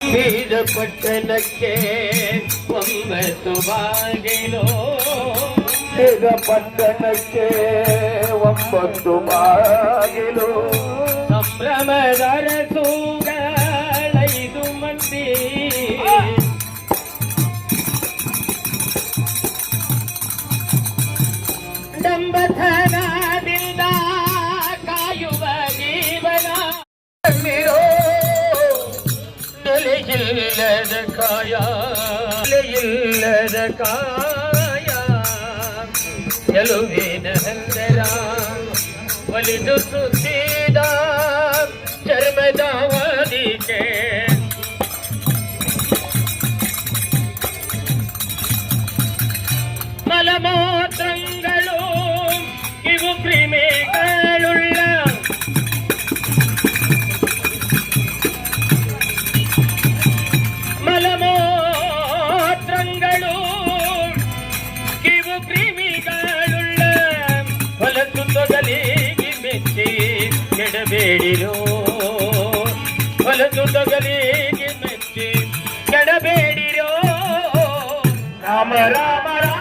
ಬೀದ ಪಟ್ಟಣಕ್ಕೆ ಒಂಬತ್ತು ಬಾಗಿಲು ಈಗ ಪಟ್ಟಣಕ್ಕೆ ಒಂಬತ್ತು ಬಾಗಿಲು ಸಂಭ್ರಮದ ರಸೂಗಳೈದು ಮಂದಿ ಡಂಬಥನದಿಂದ ಕಾಯ. ನೆಲೆಯಿಲ್ಲದ ಕಾಯ. ಗೆಲುವಿನ ಒಲಿದು ಸುತ್ತಿದ ಚರ್ಮದ ಕೆಡಬೇಡಿರೋ ಹೊಲಸು ತೊಗಲಿಗೆ ಮೆಚ್ಚಿ ಕೆಡಬೇಡಿರೋ ರಾಮ ರಾಮ ರಾಮ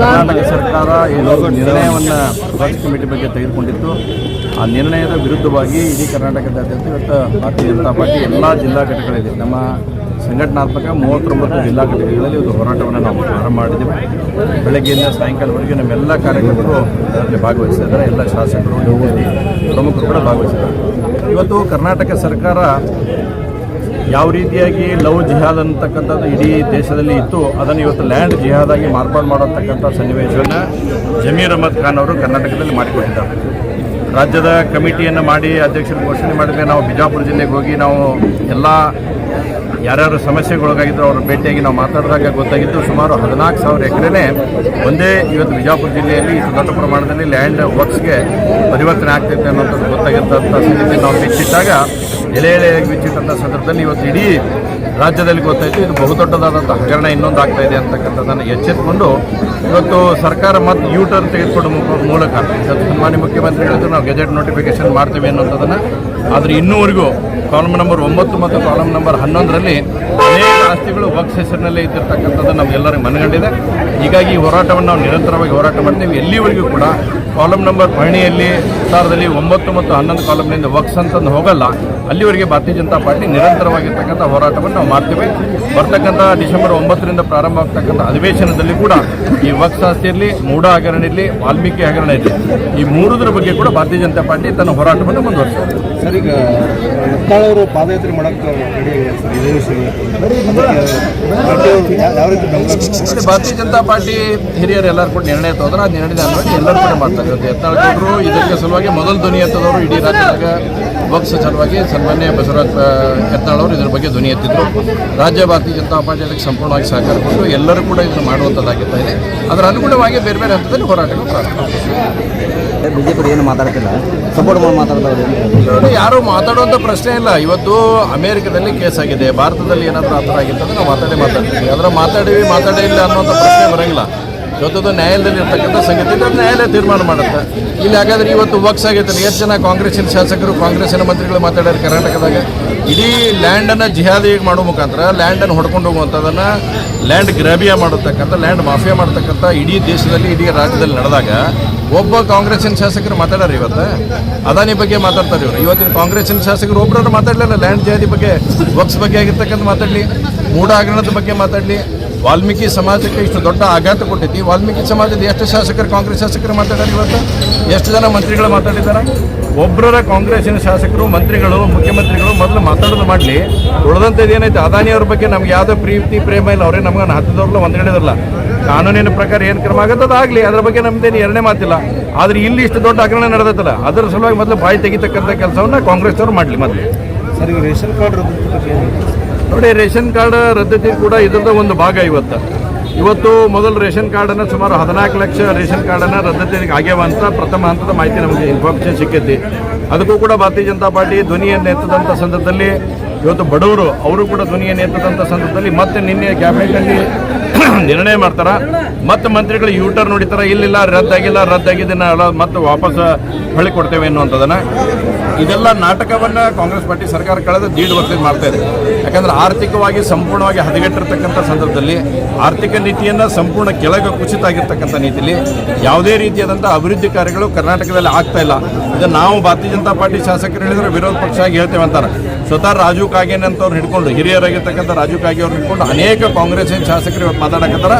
ಕರ್ನಾಟಕ ಸರ್ಕಾರ ಏನು ನಿರ್ಣಯವನ್ನು ವರ್ಕ್ ಕಮಿಟಿ ಬಗ್ಗೆ ತೆಗೆದುಕೊಂಡಿತ್ತು. ಆ ನಿರ್ಣಯದ ವಿರುದ್ಧವಾಗಿ ಇಡೀ ಕರ್ನಾಟಕದಾದ್ಯಂತ ಇವತ್ತು ಭಾರತೀಯ ಜನತಾ ಪಾರ್ಟಿ ಎಲ್ಲ ಜಿಲ್ಲಾ ಘಟಕಗಳಿದೆ. ನಮ್ಮ ಸಂಘಟನಾತ್ಮಕ ಮೂವತ್ತೊಂಬತ್ತು ಜಿಲ್ಲಾ ಘಟಕಗಳಲ್ಲಿ ಒಂದು ಹೋರಾಟವನ್ನು ನಾವು ಪ್ರಾರಂಭ ಮಾಡಿದ್ದೇವೆ. ಬೆಳಗ್ಗೆಯಿಂದ ಸಾಯಂಕಾಲವರೆಗೆ ನಮ್ಮೆಲ್ಲ ಕಾರ್ಯಕರ್ತರು ಅದರಲ್ಲಿ ಭಾಗವಹಿಸಿದ್ದಾರೆ ಎಲ್ಲ ಶಾಸಕರು ಪ್ರಮುಖರು ಕೂಡ ಭಾಗವಹಿಸಿದ್ದಾರೆ. ಇವತ್ತು ಕರ್ನಾಟಕ ಸರ್ಕಾರ ಯಾವ ರೀತಿಯಾಗಿ ಲವ್ ಜಿಹಾದ್ ಅಂತಕ್ಕಂಥದ್ದು ಇಡೀ ದೇಶದಲ್ಲಿ ಇತ್ತು, ಅದನ್ನು ಇವತ್ತು ಲ್ಯಾಂಡ್ ಜಿಹಾದ್ ಆಗಿ ಮಾರ್ಪಾಡು ಮಾಡತಕ್ಕಂಥ ಸನ್ನಿವೇಶವನ್ನು ಜಮೀರ್ ಅಹಮದ್ ಖಾನ್ ಅವರು ಕರ್ನಾಟಕದಲ್ಲಿ ಮಾಡಿಕೊಟ್ಟಿದ್ದಾರೆ. ರಾಜ್ಯದ ಕಮಿಟಿಯನ್ನು ಮಾಡಿ ಅಧ್ಯಕ್ಷರು ಘೋಷಣೆ ಮಾಡಿದ್ರೆ ನಾವು ಬಿಜಾಪುರ ಜಿಲ್ಲೆಗೆ ಹೋಗಿ ನಾವು ಎಲ್ಲ ಯಾರ್ಯಾರು ಸಮಸ್ಯೆಗೊಳಗಾಗಿದ್ರು ಅವ್ರ ಭೇಟಿಯಾಗಿ ನಾವು ಮಾತಾಡಿದಾಗ ಗೊತ್ತಾಗಿದ್ದು ಸುಮಾರು ಹದಿನಾಲ್ಕು ಸಾವಿರ ಎಕರೆನೇ ಒಂದೇ ಇವತ್ತು ಬಿಜಾಪುರ ಜಿಲ್ಲೆಯಲ್ಲಿ ದೊಡ್ಡ ಪ್ರಮಾಣದಲ್ಲಿ ಲ್ಯಾಂಡ್ ವರ್ಕ್ಸ್ಗೆ ಪರಿವರ್ತನೆ ಆಗ್ತೈತೆ ಅನ್ನೋಂಥದ್ದು ಗೊತ್ತಾಗಿದ್ದಂಥ ಸ್ಥಿತಿ ನಾವು ಬಿಚ್ಚಿಟ್ಟಾಗ ಎಳೆ ಎಳೆಯಾಗಿ ಬಿಚ್ಚಿಟ್ಟಂಥ ಸಂದರ್ಭದಲ್ಲಿ ಇವತ್ತು ಇಡೀ ರಾಜ್ಯದಲ್ಲಿ ಗೊತ್ತಾಯಿತು, ಇದು ಬಹುದೊಡ್ಡದಾದಂಥ ಹಗರಣ ಇನ್ನೊಂದು ಆಗ್ತಾ ಇದೆ ಅಂತಕ್ಕಂಥದ್ದನ್ನು ಎಚ್ಚೆತ್ತುಕೊಂಡು ಇವತ್ತು ಸರ್ಕಾರ ಮತ್ತು ಯೂ ಟರ್ನ್ ತೆಗೆದುಕೊಂಡು ಮೂಲಕ ಸನ್ಮಾನ್ಯ ಮುಖ್ಯಮಂತ್ರಿ ಹೇಳಿದ್ರು, ನಾವು ಗೆಜೆಟ್ ನೋಟಿಫಿಕೇಶನ್ ಮಾಡ್ತೀವಿ ಅನ್ನೋಂಥದ್ದನ್ನು. ಆದರೆ ಇನ್ನೂವರೆಗೂ ಕಾಲಮ್ ನಂಬರ್ ಒಂಬತ್ತು ಮತ್ತು ಕಾಲಮ್ ನಂಬರ್ ಹನ್ನೊಂದರಲ್ಲಿ ಅನೇಕ ಆಸ್ತಿಗಳು ವಕ್ಸ್ ಹೆಸರಿನಲ್ಲೇ ಇದ್ದಿರ್ತಕ್ಕಂಥದ್ದು ನಮಗೆಲ್ಲರಿಗೂ ಮನಗಂಡಿದೆ. ಹೀಗಾಗಿ ಈ ಹೋರಾಟವನ್ನು ನಾವು ನಿರಂತರವಾಗಿ ಹೋರಾಟ ಮಾಡ್ತೀವಿ. ಎಲ್ಲಿವರೆಗೂ ಕೂಡ ಕಾಲಮ್ ನಂಬರ್ ಪಹಣಿಯಲ್ಲಿ ಸಾರದಲ್ಲಿ ಒಂಬತ್ತು ಮತ್ತು ಹನ್ನೊಂದು ಕಾಲಮ್ನಿಂದ ವಕ್ಸ್ ಅಂತಂದು ಹೋಗಲ್ಲ. ಅಲ್ಲಿವರೆಗೆ ಭಾರತೀಯ ಜನತಾ ಪಾರ್ಟಿ ನಿರಂತರವಾಗಿರ್ತಕ್ಕಂಥ ಹೋರಾಟವನ್ನು ನಾವು ಮಾಡ್ತೇವೆ. ಬರ್ತಕ್ಕಂಥ ಡಿಸೆಂಬರ್ ಒಂಬತ್ತರಿಂದ ಪ್ರಾರಂಭ ಆಗ್ತಕ್ಕಂಥ ಅಧಿವೇಶನದಲ್ಲಿ ಕೂಡ ಈ ವಕ್ ಸಂಸ್ಥೆ ಇರಲಿ ಮೂಢ ಹಗರಣ ಇರಲಿ ವಾಲ್ಮೀಕಿ ಹಗರಣ ಇರಲಿ ಈ ಮೂರುದ್ರ ಬಗ್ಗೆ ಕೂಡ ಭಾರತೀಯ ಜನತಾ ಪಾರ್ಟಿ ತನ್ನ ಹೋರಾಟವನ್ನು ಮುಂದುವರಿಸಿದೆ. ಸರ್ ಈಗ ಅವರು ಪಾದಯಾತ್ರೆ ಮಾಡಕ್ಕೆ ಭಾರತೀಯ ಜನತಾ ಪಾರ್ಟಿ ಹಿರಿಯರು ಎಲ್ಲರೂ ಕೂಡ ನಿರ್ಣಯ ತಗೋದ್ರೆ ಆ ನಿರ್ಣಯದ ಅನ್ನೋದು ಎಲ್ಲರೂ ಕೂಡ ಮಾಡ್ತಾರೆ. ಇವತ್ತು ಯತ್ನಾಳ್ ಗೌಡರು ಇದಕ್ಕೆ ಸಲುವಾಗಿ ಮೊದಲು ಧ್ವನಿ ಎತ್ತದವರು ಇಡೀ ರಾಜ್ಯದಾಗ ವಕ್ಸ್ ಸಲುವಾಗಿ ಸನ್ಮಾನ್ಯ ಬಸವರಾಜ್ ಯತ್ನಾಳ್ ಅವರು ಇದರ ಬಗ್ಗೆ ಧ್ವನಿ ಎತ್ತಿದ್ರು. ರಾಜ್ಯ ಭಾರತೀಯ ಜನತಾ ಪಾರ್ಟಿ ಅದಕ್ಕೆ ಸಂಪೂರ್ಣವಾಗಿ ಸಹಕಾರ ಕೊಟ್ಟು ಎಲ್ಲರೂ ಕೂಡ ಇದನ್ನು ಮಾಡುವಂಥದ್ದಾಗಿರ್ತಾ ಇದೆ. ಅದರ ಅನುಗುಣವಾಗಿ ಬೇರೆ ಬೇರೆ ಹಂತದಲ್ಲಿ ಹೋರಾಟಗಳು ಪ್ರಾರಂಭ ಬಿಜೆಪಿ ಏನು ಮಾತಾಡ್ತಿಲ್ಲ? ಸಪೋರ್ಟ್ ಮಾಡಿ ಮಾತಾಡ್ತಾರೆ ಯಾರು ಮಾತಾಡುವಂಥ ಪ್ರಶ್ನೆ ಇಲ್ಲ. ಇವತ್ತು ಅಮೆರಿಕದಲ್ಲಿ ಕೇಸ್ ಆಗಿದೆ. ಭಾರತದಲ್ಲಿ ಏನಾದರೂ ಆ ಥರ ಆಗಿತ್ತಂದ್ರೆ ನಾವು ಮಾತಾಡಿ ಮಾತಾಡ್ತೀವಿ. ಅದರ ಮಾತಾಡಿವಿ ಮಾತಾಡಿಲ್ಲ ಅನ್ನೋಂಥ ಪ್ರಶ್ನೆ ಬರೋಂಗಿಲ್ಲ. ಇವತ್ತದು ನ್ಯಾಯಾಲಯದಲ್ಲಿ ಇರ್ತಕ್ಕಂಥ ಸಂಗತಿ ಅದು ನ್ಯಾಯಾಲಯ ತೀರ್ಮಾನ ಮಾಡುತ್ತೆ. ಇಲ್ಲಿ ಹಾಗಾದ್ರೆ ಇವತ್ತು ವಕ್ಸ್ ಆಗೈತೆ. ಎಷ್ಟು ಜನ ಕಾಂಗ್ರೆಸ್ಸಿನ ಶಾಸಕರು, ಕಾಂಗ್ರೆಸ್ಸಿನ ಮಂತ್ರಿಗಳು ಮಾತಾಡ್ಯಾರ ಕರ್ನಾಟಕದಾಗ? ಇಡೀ ಲ್ಯಾಂಡನ್ನು ಜಿಹಾದಿ ಮಾಡೋ ಮುಖಾಂತರ ಲ್ಯಾಂಡನ್ನು ಹೊಡ್ಕೊಂಡು ಹೋಗುವಂಥದ್ದನ್ನು ಲ್ಯಾಂಡ್ ಗ್ರಾಬಿಯಾ ಮಾಡತಕ್ಕಂಥ, ಲ್ಯಾಂಡ್ ಮಾಫಿಯಾ ಮಾಡ್ತಕ್ಕಂಥ ಇಡೀ ದೇಶದಲ್ಲಿ, ಇಡೀ ರಾಜ್ಯದಲ್ಲಿ ನಡೆದಾಗ ಒಬ್ಬ ಕಾಂಗ್ರೆಸ್ಸಿನ ಶಾಸಕರು ಮಾತಾಡ್ಯಾರ ಇವತ್ತು? ಅದಾನಿ ಬಗ್ಗೆ ಮಾತಾಡ್ತಾರೆ ಇವರು. ಇವತ್ತಿನ ಕಾಂಗ್ರೆಸ್ಸಿನ ಶಾಸಕರು ಒಬ್ಬರನ್ನು ಮಾತಾಡಲಿಲ್ಲ. ಲ್ಯಾಂಡ್ ಜಿಹಾದಿ ಬಗ್ಗೆ, ವಕ್ಸ್ ಬಗ್ಗೆ ಆಗಿರ್ತಕ್ಕಂಥ ಮಾತಾಡಲಿ. ಮೂಢ ಹಗರಣದ ಬಗ್ಗೆ ಮಾತಾಡಲಿ. ವಾಲ್ಮೀಕಿ ಸಮಾಜಕ್ಕೆ ಇಷ್ಟು ದೊಡ್ಡ ಆಘಾತ ಕೊಟ್ಟೈತಿ ವಾಲ್ಮೀಕಿ ಸಮಾಜದ ಎಷ್ಟು ಶಾಸಕರು, ಕಾಂಗ್ರೆಸ್ ಶಾಸಕರು ಮಾತಾಡ್ಯಾರ ಇವತ್ತು? ಎಷ್ಟು ಜನ ಮಂತ್ರಿಗಳು ಮಾತಾಡಿದ್ದಾರೆ? ಒಬ್ಬರ ಕಾಂಗ್ರೆಸ್ಸಿನ ಶಾಸಕರು, ಮಂತ್ರಿಗಳು, ಮುಖ್ಯಮಂತ್ರಿಗಳು ಮೊದಲು ಮಾತಾಡೋದು ಮಾಡಲಿ. ಉಳಿದಂಥದ್ದು ಏನೈತೆ? ಅದಾನಿ ಅವ್ರ ಬಗ್ಗೆ ನಮ್ಗೆ ಯಾವುದೋ ಪ್ರೀತಿ, ಪ್ರೇಮ ಇಲ್ಲ. ಅವರೇ ನಮ್ಗೆ ಹತ್ತದವ್ರಲ್ಲ ಹೇಳಿದ್ರಲ್ಲ. ಕಾನೂನಿನ ಪ್ರಕಾರ ಏನು ಕ್ರಮ ಆಗುತ್ತೆ ಆಗಲಿ. ಅದ್ರ ಬಗ್ಗೆ ನಮ್ದೇನು ಎರಡನೇ ಮಾತಿಲ್ಲ. ಆದರೆ ಇಲ್ಲಿ ಇಷ್ಟು ದೊಡ್ಡ ಹಗರಣ ನಡೆದತ್ತಲ್ಲ ಅದರ ಸಲುವಾಗಿ ಮೊದಲು ಬಾಯಿ ತೆಗಿತಕ್ಕಂಥ ಕೆಲಸವನ್ನ ಕಾಂಗ್ರೆಸ್ ಅವರು ಮಾಡಲಿ ಮೊದಲು. ಸರಿ ರೇಷನ್ ಕಾರ್ಡ್ ನೋಡಿ, ರೇಷನ್ ಕಾರ್ಡ್ ರದ್ದತಿ ಕೂಡ ಇದರದ ಒಂದು ಭಾಗ ಇವತ್ತು. ಇವತ್ತು ಮೊದಲು ರೇಷನ್ ಕಾರ್ಡನ್ನು ಸುಮಾರು ಹದಿನಾಲ್ಕು ಲಕ್ಷ ರೇಷನ್ ಕಾರ್ಡನ್ನು ರದ್ದತಿ ಆಗ್ಯಾವ ಅಂತ ಪ್ರಥಮ ಹಂತದ ಮಾಹಿತಿ ನಮಗೆ ಇನ್ಫಾರ್ಮೇಷನ್ ಸಿಕ್ಕೈತಿ. ಅದಕ್ಕೂ ಕೂಡ ಭಾರತೀಯ ಜನತಾ ಪಾರ್ಟಿ ಧ್ವನಿಯನ್ನು ಎತ್ತದಂಥ ಸಂದರ್ಭದಲ್ಲಿ ಇವತ್ತು ಬಡವರು, ಅವರು ಕೂಡ ಧ್ವನಿಯನ್ನು ಎತ್ತದಂಥ ಸಂದರ್ಭದಲ್ಲಿ ಮತ್ತೆ ನಿನ್ನೆ ಕ್ಯಾಬಿನೆಟ್ನಲ್ಲಿ ನಿರ್ಣಯ ಮಾಡ್ತಾರೆ. ಮತ್ತೆ ಮಂತ್ರಿಗಳು ಯೂಟರ್ ನೋಡಿತಾರೆ ಇಲ್ಲಿಲ್ಲ, ರದ್ದಾಗಿಲ್ಲ ರದ್ದಾಗಿದ್ದನ್ನ ಮತ್ತೆ ವಾಪಸ್ ಹೊಳಿ ಕೊಡ್ತೇವೆ ಅನ್ನುವಂಥದ್ದನ್ನ ಇದೆಲ್ಲ ನಾಟಕವನ್ನ ಕಾಂಗ್ರೆಸ್ ಪಾರ್ಟಿ ಸರ್ಕಾರ ಕಳೆದ ದೀಡ್ ವರ್ಷದಿಂದ ಮಾಡ್ತಾ ಇದೆ. ಯಾಕಂದ್ರೆ ಆರ್ಥಿಕವಾಗಿ ಸಂಪೂರ್ಣವಾಗಿ ಹದಗೆಟ್ಟಿರ್ತಕ್ಕಂಥ ಸಂದರ್ಭದಲ್ಲಿ ಆರ್ಥಿಕ ನೀತಿಯನ್ನ ಸಂಪೂರ್ಣ ಕೆಳಗೆ ಕುಸಿತ ಆಗಿರ್ತಕ್ಕಂಥ ನೀತಿಯಲ್ಲಿ ಯಾವುದೇ ರೀತಿಯಾದಂಥ ಅಭಿವೃದ್ಧಿ ಕಾರ್ಯಗಳು ಕರ್ನಾಟಕದಲ್ಲಿ ಆಗ್ತಾ ಇಲ್ಲ. ಇದನ್ನು ನಾವು ಭಾರತೀಯ ಜನತಾ ಪಾರ್ಟಿ ಶಾಸಕರು ಹೇಳಿದ್ರೆ ವಿರೋಧ ಪಕ್ಷ ಆಗಿ ಹೇಳ್ತೇವೆ ಅಂತಾರೆ. ಸ್ವತಃ ರಾಜು ಕಾಗೇನೆ ಅಂತವ್ರು ಹಿಡ್ಕೊಂಡು ಹಿರಿಯರಾಗಿರ್ತಕ್ಕಂಥ ರಾಜು ಕಾಗೆ ಅವ್ರು ಹಿಡ್ಕೊಂಡು ಅನೇಕ ಕಾಂಗ್ರೆಸ್ಸಿನ ಶಾಸಕರು ಇವತ್ತು ಮಾತಾಡಕತ್ತಾರ.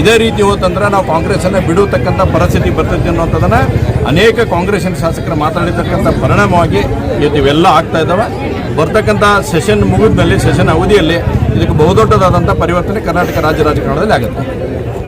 ಇದೇ ರೀತಿ ಹೋತಂದ್ರೆ ನಾವು ಕಾಂಗ್ರೆಸ್ಸನ್ನು ಬಿಡುವತಕ್ಕಂಥ ಪರಿಸ್ಥಿತಿ ಬರ್ತೈತಿ ಅನ್ನೋಂಥದ್ದನ್ನ ಅನೇಕ ಕಾಂಗ್ರೆಸ್ಸಿನ ಶಾಸಕರು ಮಾತಾಡಿರ್ತಕ್ಕಂಥ ಪರಿಣಾಮವಾಗಿ ಇವತ್ತು ಇವೆಲ್ಲ ಆಗ್ತಾ ಇದ್ದಾವೆ. ಬರ್ತಕ್ಕಂಥ ಸೆಷನ್ ಮುಗಿದ್ಮೇಲೆ, ಸೆಷನ್ ಅವಧಿಯಲ್ಲಿ ಇದಕ್ಕೆ ಬಹುದೊಡ್ಡದಾದಂಥ ಪರಿವರ್ತನೆ ಕರ್ನಾಟಕ ರಾಜ್ಯ ರಾಜಕಾರಣದಲ್ಲಿ ಆಗುತ್ತೆ.